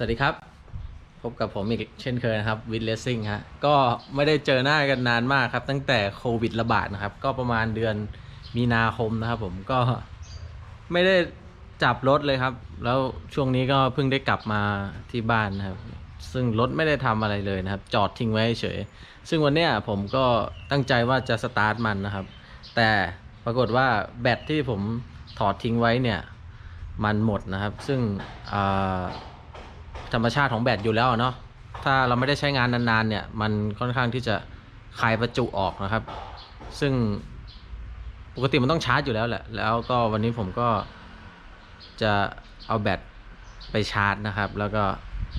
สวัสดีครับ พบกับผมอีกเช่นเคยนะครับวิดเลสซิ่งฮะก็ไม่ได้เจอหน้ากันนานมากครับ ตั้งแต่โควิดระบาดนะครับ ก็ประมาณเดือนมีนาคมนะครับ ผมก็ไม่ได้จับรถเลยครับ แล้วช่วงนี้ก็เพิ่งได้กลับมาที่บ้านนะครับ ซึ่งรถไม่ได้ทำอะไรเลยนะครับ จอดทิ้งไว้เฉย ซึ่งวันเนี้ยผมก็ตั้งใจว่าจะสตาร์ทมันนะครับ แต่ปรากฏว่าแบตที่ผมถอดทิ้งไว้เนี่ย มันหมดนะครับ ซึ่งอ่า ธรรมชาติของแบตอยู่แล้วเนาะถ้าเราไม่ได้ใช้งานนานๆเนี่ย มันค่อนข้างที่จะคายประจุออกนะครับ ซึ่งปกติมันต้องชาร์จอยู่แล้วแหละ แล้วก็วันนี้ผมก็จะเอาแบตไปชาร์จนะครับ แล้วก็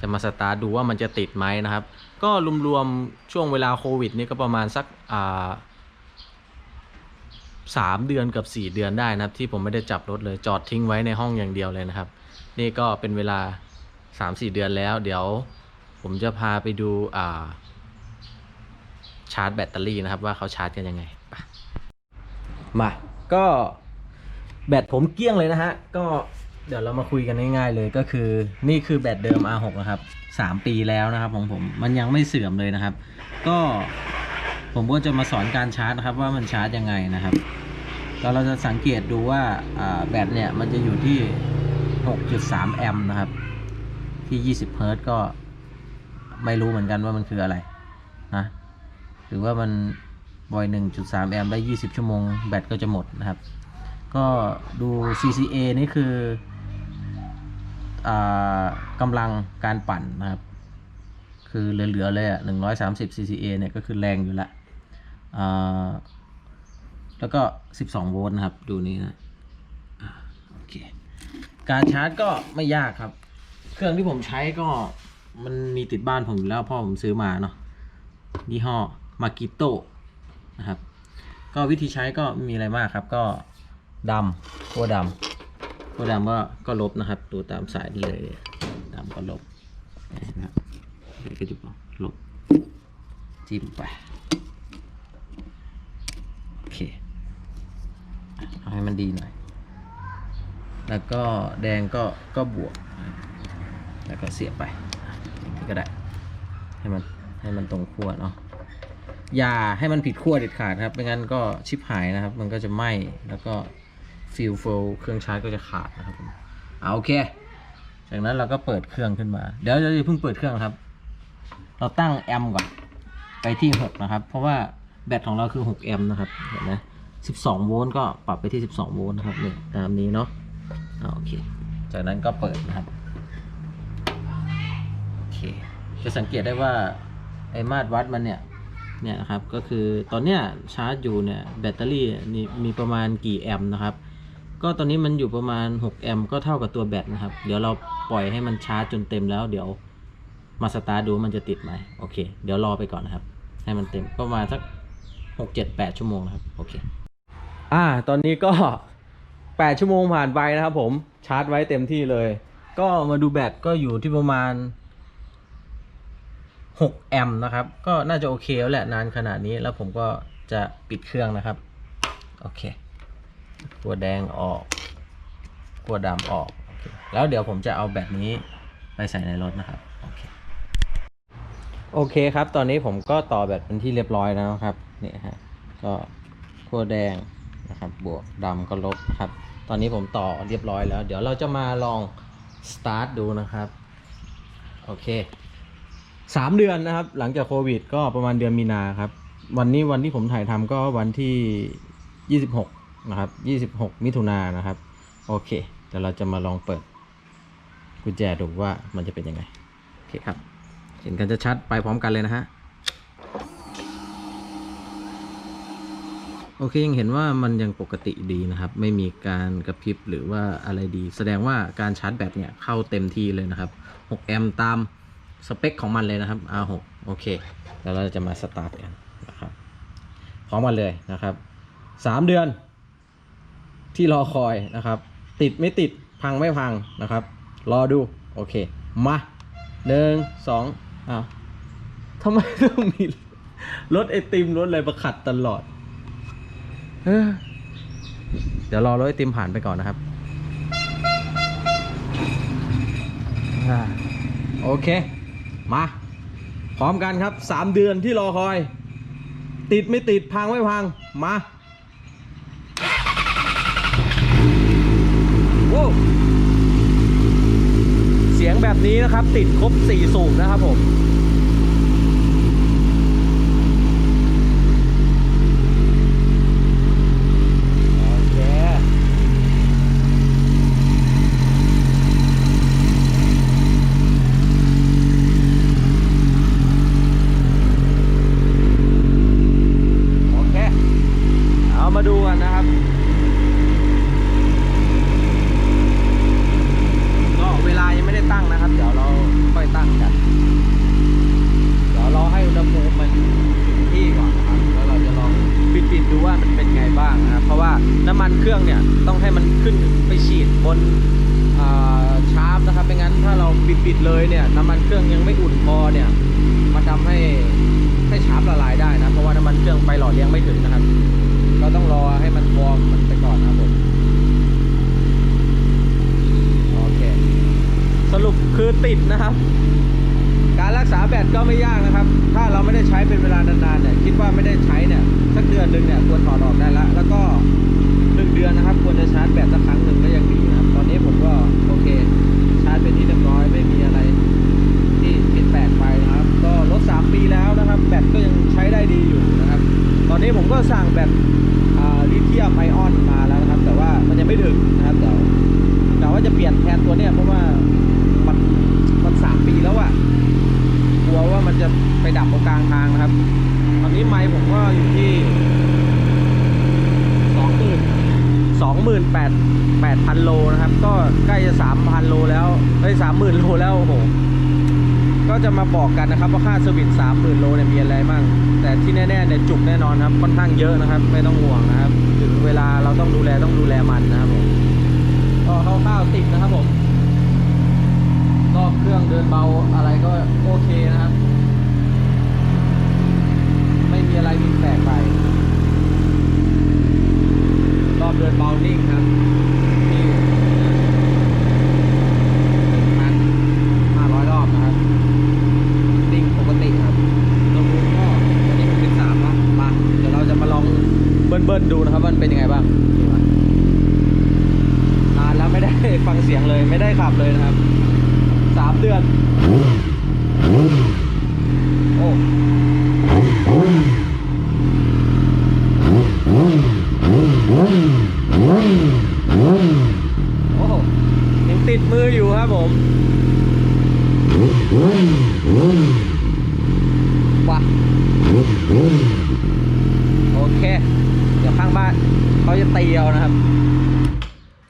จะมาสตาร์ดูว่ามันจะติดไหมนะครับ ก็รวมๆช่วงเวลาโควิดนี่ก็ประมาณสักอ่าสามเดือนกับสี่เดือนได้นะครับ ที่ผมไม่ได้จับรถเลยจอดทิ้งไว้ในห้องอย่างเดียวเลยนะครับ นี่ก็เป็นเวลา สามสี่เดือนแล้ว เดี๋ยวผมจะพาไปดูอ่าชาร์จแบตเตอรี่นะครับ ว่าเขาชาร์จกันยังไงมา ก็แบตผมเกลี้ยงเลยนะฮะ ก็เดี๋ยวเรามาคุยกันง่ายๆเลยก็คือ นี่คือแบตเดิม R6 นะครับสามปีแล้วนะครับของผมมันยังไม่เสื่อมเลยนะครับ ก็ผมก็จะมาสอนการชาร์จนะครับ ว่ามันชาร์จยังไงนะครับก็เราจะสังเกตดูว่าแบตเนี่ยมันจะอยู่ที่ 6.3 แอมป์นะครับ ที่ 20 เฮิรต์ก็ไม่รู้เหมือนกันว่ามันคืออะไรนะหรือว่ามันบอย 1.3 แอมป์ได้ 20 ชั่วโมง แบตก็จะหมดนะครับ ก็ดู CCA นี่คืออากำลังการปั่นนะครับ คือเหลือ ๆ เลยอะหนึ่งร้อยสามสิบ CCA เนี่ยก็คือแรงอยู่ละอ่าแล้วก็สิบสองโวลต์นะครับ ดูนี่นะอ่าโอเค การชาร์จก็ไม่ยากครับ เครื่องที่ผมใช้ก็มันมีติดบ้านผมอยู่แล้วพ่อผมซื้อมาเนาะยี่ห้อมากิโตนะครับ ก็วิธีใช้ก็มีอะไรมากครับ ก็ดำขั้วดำขั้วดำก็ก็ลบนะครับดูตามสายนี่เลยดำก็ลบนะครับเดี๋ยวก็จะลบจิ้มไปโอเคเอาให้มันดีหน่อย แล้วก็แดงก็ก็บวก แล้วก็เสียบไปอย่างนี้ก็ได้ ให้มันให้มันตรงขั้วเนาะอย่าให้มันผิดขั้วเด็ดขาดครับไม่งั้นก็ชิปหายนะครับ มันก็จะไหม้แล้วก็ฟิลโฟเครื่องชาร์จก็จะขาดนะครับผมเอาโอเค จากนั้นเราก็เปิดเครื่องขึ้นมา เดี๋ยวเราจะเพิ่งเปิดเครื่องครับ เราตั้งแอมก่อนไปที่ 6 นะครับ เพราะว่าแบตของเราคือ 6 แอมป์นะครับเห็นไหม12 โวลต์ก็ปรับไปที่ 12 โวลต์นะครับเนี่ยตามนี้เนาะอ่าโอเค จากนั้นก็เปิดนะครับ โอเค จะสังเกตได้ว่าไอ้มาตรวัดมันเนี่ยเนี่ยครับก็คือตอนเนี้ยชาร์จอยู่เนี่ยแบตเตอรี่นี่มีประมาณกี่แอมป์นะครับ ก็ตอนนี้มันอยู่ประมาณ 6 แอมป์ก็เท่ากับตัวแบตนะครับ เดี๋ยวเราปล่อยให้มันชาร์จจนเต็มแล้วเดี๋ยวมาสตาร์ดูมันจะติดไหมโอเค เดี๋ยวรอไปก่อนนะครับ ให้มันเต็มก็ประมาณสัก 6 7 8 ชั่วโมงนะครับโอเคอ่าตอนนี้ก็ 8 ชั่วโมงผ่านไปนะครับผมชาร์จไว้เต็มที่เลย ก็มาดูแบตก็อยู่ที่ประมาณ 6 แอมป์นะครับ ก็น่าจะโอเคแล้วแหละนานขนาดนี้แล้วผมก็จะปิดเครื่องนะครับ โอเคตัวแดงออกตัวดำออกอแล้วเดี๋ยวผมจะเอาแบตนี้ไปใส่ในรถนะครับ โอเค โอเคครับ ตอนนี้ผมก็ต่อแบตเป็นที่เรียบร้อยแล้วครับ นี่ฮะ ก็ขั้วแดงนะครับ บวกดำก็ลบครับ ตอนนี้ผมต่อเรียบร้อยแล้ว เดี๋ยวเราจะมาลองสตาร์ทดูนะครับ โอเค สามเดือนนะครับ หลังจากโควิด ก็ประมาณเดือนมีนาครับ วันนี้วันที่ผมถ่ายทำก็วันที่ยี่สิบหกนะครับยี่สิบหกมิถุนายนนะครับ โอเคเดี๋ยวเราจะมาลองเปิด กุญแจดูว่ามันจะเป็นยังไง โอเคครับ เห็นกันจะชัดไปพร้อมกันเลยนะฮะ โอเคยังเห็นว่ามันยังปกติดีนะครับ ไม่มีการกระพริบหรือว่าอะไรดี แสดงว่าการชาร์จแบตเนี่ยเข้าเต็มที่เลยนะครับ 6 แอมป์ตาม สเปคของมันเลยนะครับ R6 โอเค แล้วเราจะมาสตาร์ทกันนะครับพร้อมกันเลยนะครับ3เดือน ที่รอคอยนะครับ ติดไม่ติดพังไม่พังนะครับ รอดู โอเค มาหนึ่งสองอ้าวทำไมต้องมีรถไอติมรถอะไรประขัดตลอดเอ้อเดี๋ยวรอรถไอติมผ่านไปก่อนนะครับโอเค มา พร้อมกันครับ 3 เดือนที่รอคอย ติดไม่ติดพังไม่พัง มาโว้เสียงแบบนี้นะครับ ติดครบ 4 สูบนะครับผม โอเค โอเค เอามาดูกันนะครับ ก็เวลายังไม่ได้ตั้งนะครับ เดี๋ยวเราค่อยตั้งกัน เดี๋ยวรอให้อุณหภูมิมันถึงที่ก่อนนะครับ แล้วเราจะลองปิดปิดๆดูว่ามันเป็นไงบ้างนะครับ เพราะว่าน้ำมันเครื่องเนี่ยต้องให้มันขึ้นไปฉีดบนอ่าชาร์ปนะครับไม่งั้นถ้าเราปิดปิดๆเลยเนี่ยน้ำมันเครื่องยังไม่อุ่นพอเนี่ย มันทำให้ให้ชาร์ปละลายได้นะ เพราะว่าน้ำมันเครื่องไปหล่อเลี้ยงไม่ถึงนะครับ ก็ต้องรอให้มันวอร์มมันไปก่อนนะครับผม โอเค สรุปคือ ติดนะครับ การรักษาแบตก็ไม่ยากนะครับ ถ้าเราไม่ได้ใช้เป็นเวลานานๆเนี่ยคิดว่าไม่ได้ใช้เนี่ยสักเดือนหนึ่งเนี่ยควรถอดออกได้แล้วแล้วก็หนึ่งเดือนนะครับ ควรจะชาร์จแบตสักครั้งหนึ่ง กลางทางนะครับ ตอนนี้ไมค์ผมก็อยู่ที่สองหมื่นสองหมื่นแปดแปดพันโลนะครับ ก็ใกล้จะสามพันโลแล้วเอ้ยสามหมื่นโลแล้วโอ้โหก็จะมาบอกกันนะครับว่าค่าเซอร์วิสสามหมื่นโลเนี่ยมีอะไรบ้างแต่ที่แน่ๆเนี่ยจุกแน่นอนครับค่อนข้างเยอะนะครับ ไม่ต้องห่วงนะครับ ถึงเวลาเราต้องดูแลต้องดูแลมันนะครับผมก็คร่าวๆติดนะครับผมรอบเครื่องเดินเบาอะไรก็โอเคนะครับ มีอะไรผิดแปลกไป รอบเดินเบานิ่งครับที่พันห้าร้อยรอบนะครับ นิ่งปกติครับอุณหภูมิก็ตอนนี้มันเป็นสามแล้วมาเดี๋ยวเราจะมาลองเบิ้ลๆดูนะครับว่ามันเป็นยังไงบ้างมานานแล้วไม่ได้ฟังเสียงเลยไม่ได้ขับเลยนะครับสามเดือนโอ้โอ้ยังติดมืออยู่ครับผมว้า โอเค เดี๋ยวข้างบ้านเขาจะตีเอานะครับ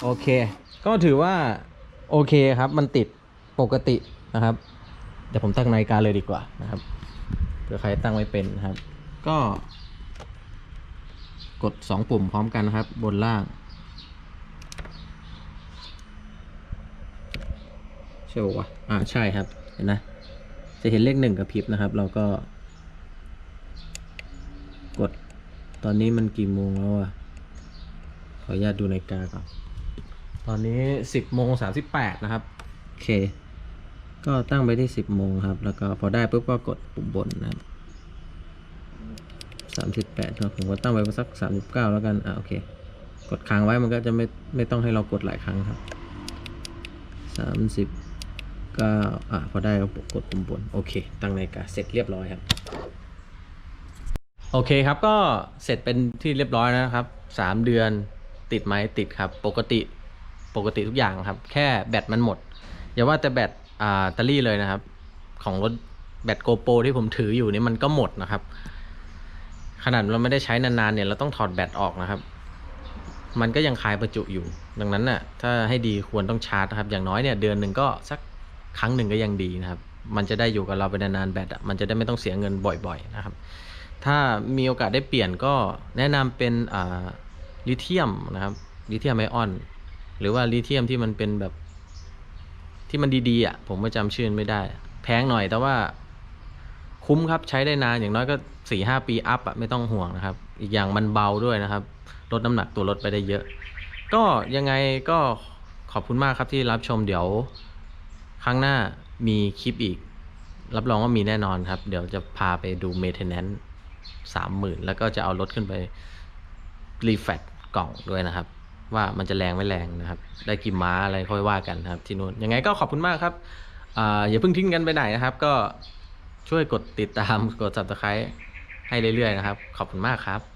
โอเค ก็ถือว่าโอเคครับ มันติดปกตินะครับ เดี๋ยวผมตั้งนาฬิกาเลยดีกว่านะครับเผื่อใครตั้งไม่เป็นนะครับ ก็ กด 2 ปุ่มพร้อมกันนะครับ บนล่างใช่ปะวะอ่าใช่ครับ เห็นนะ จะเห็นเลขหนึ่งกับพริบนะครับ เราก็ กด ตอนนี้มันกี่โมงแล้วอะขออนุญาตดูนาฬิกาก่อน ตอนนี้10โมง38นะครับ โอเค ก็ตั้งไปที่10โมงครับ แล้วก็พอได้ปุ๊บก็กดปุ่มบนนะครับ38ครับผมก็ตั้งไว้สัก39แล้วกัน อะโอเค กดค้างไว้มันก็จะไม่ไม่ต้องให้เรากดหลายครั้งครับ39อะพอได้ก็กดปุ่มบน โอเค ตั้งนาฬิกาเสร็จเรียบร้อยครับ โอเคครับก็เสร็จเป็นที่เรียบร้อยแล้วนะครับ3เดือนติดไหมติดครับ ปกติปกติทุกอย่างครับ แค่แบตมันหมด อย่าว่าแต่แบตอ่าตเตอรี่เลยนะครับ ของรถแบตโกโปรที่ผมถืออยู่นี่มันก็หมดนะครับ ขนาดเราไม่ได้ใช้นานๆเนี่ยเราต้องถอดแบตออกนะครับ มันก็ยังคายประจุอยู่ ดังนั้นน่ะถ้าให้ดีควรต้องชาร์จนะครับ อย่างน้อยเนี่ยเดือนหนึ่งก็สักครั้งหนึ่งก็ยังดีนะครับ มันจะได้อยู่กับเราไปนานๆแบตอะมันจะได้ไม่ต้องเสียเงินบ่อย ๆ นะครับ ถ้ามีโอกาสได้เปลี่ยนก็แนะนำเป็นอ่าลิเธียมนะครับลิเธียมไอออน หรือว่าลิเธียมที่มันเป็นแบบที่มันดีๆอะผมก็จำชื่อไม่ได้ แพงหน่อยแต่ว่าคุ้มครับใช้ได้นานอย่างน้อยก็สี่ห้าปีอัพอะไม่ต้องห่วงนะครับ อีกอย่างมันเบาด้วยนะครับลดน้ำหนักตัวรถไปได้เยอะ ก็ยังไงก็ขอบคุณมากครับที่รับชมเดี๋ยว ครั้งหน้ามีคลิปอีก รับรองว่ามีแน่นอนครับ เดี๋ยวจะพาไปดู maintenance สามหมื่นแล้วก็จะเอารถขึ้นไปรีแฟตกล่องด้วยนะครับ ว่ามันจะแรงไม่แรงนะครับ ได้กี่ม้าอะไรค่อยว่ากันนะครับที่นู่นยังไงก็ขอบคุณมากครับอ่าอย่าเพิ่งทิ้งกันไปไหนนะครับ ก็ช่วยกดติดตามกด subscribe ให้เรื่อยๆนะครับ ขอบคุณมากครับ